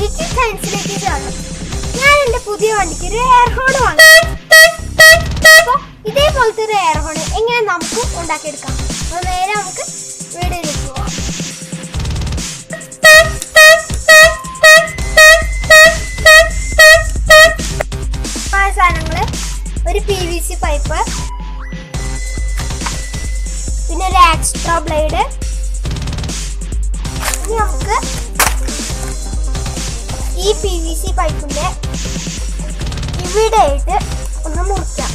നോക്കിയതാണ് ഞാൻ എന്റെ പുതിയ വണ്ടിക്ക് ഒരു എയർ ഹോൺ വാങ്ങി. അപ്പൊ ഇതേപോലത്തെ ഒരു എയർ ഹോൺ എങ്ങനെ നമുക്ക് ഉണ്ടാക്കിയെടുക്കാം? അപ്പൊ നേരെ നമുക്ക് വീഡിയോയിലേക്ക് പോവാം. ആ സാധനങ്ങൾ ഒരു പി വി സി പൈപ്പ് പിന്നെ ഒരു എക്സ്ട്രാ ബ്ലേഡ് ഇനി നമുക്ക് ഈ പി വി സി പൈപ്പിന്റെ ഇവിടെയായിട്ട് ഒന്ന് മുറിക്കാം.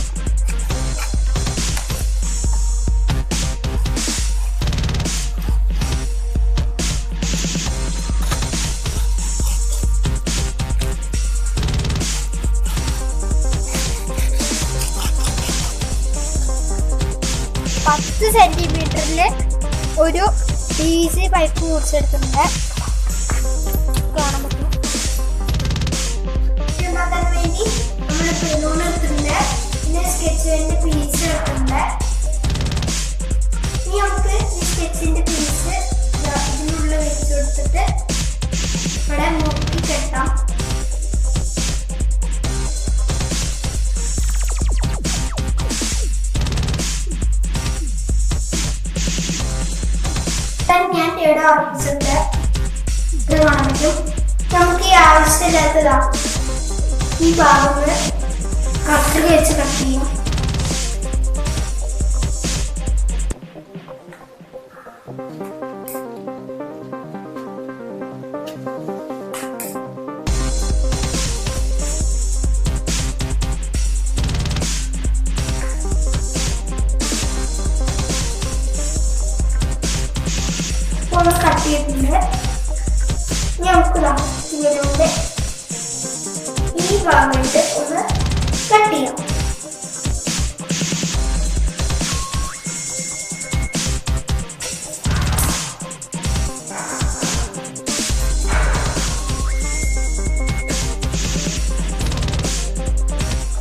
പത്ത് സെന്റിമീറ്ററിൽ ഒരു വി സി പൈപ്പ് മുറിച്ചെടുത്തിട്ടുണ്ട്. ഇവിടെ ഉറപ്പിച്ചിട്ടുണ്ട് ഇത് കാണാൻ നമുക്ക് ഈ ആവശ്യമില്ലാത്തതാ. ഈ ഭാഗങ്ങൾ കത്രിക വെച്ച് കട്ട് ചെയ്യും. ഒന്ന് കട്ട് ചെയ്തിട്ടുണ്ട്. നമുക്ക് ഇതിലൂടെ ഈ ഭാഗമായിട്ട് ഒന്ന് കട്ട് ചെയ്യാം.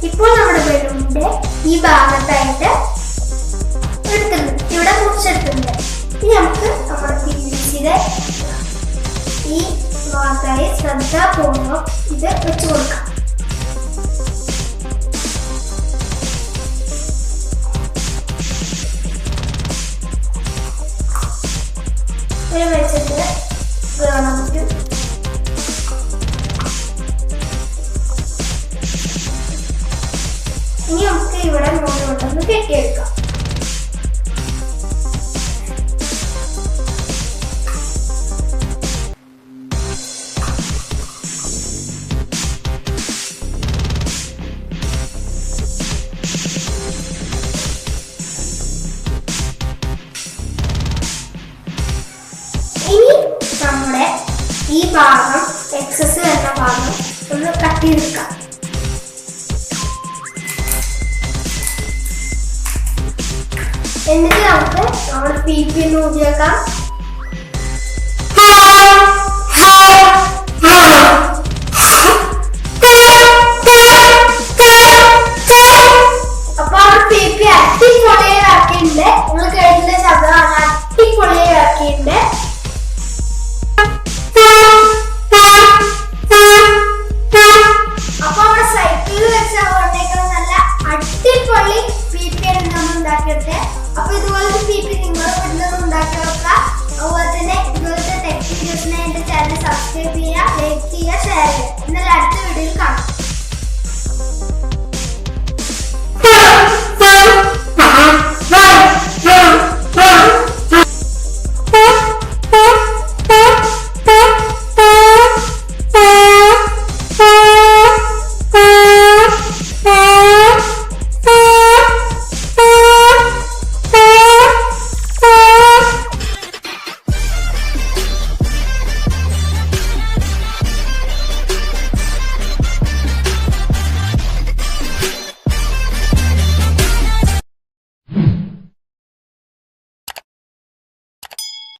ഇപ്പോൾ നമ്മുടെ ബലൂണിന്റെ ഈ ഭാഗത്തായിട്ട് ഭാഗത്തായി ശ്രദ്ധാപൂർവം ഇത് വെച്ച് കൊടുക്കാം. ഒരു വെച്ചിട്ട് ഇത് പറ്റും ഇനി നമുക്ക് ഇവിടെ മുകളിലോട്ടൊന്ന് കെട്ടിയെടുക്കാം. ഈ ഭാഗം എക്സസ് വരുന്ന ഭാഗം ഒന്ന് കട്ട് ചെയ്തെടുക്കാം. എന്നിട്ട് നമുക്ക് നമ്മുടെ പി പി ഒന്ന് ഊതിയേക്കാം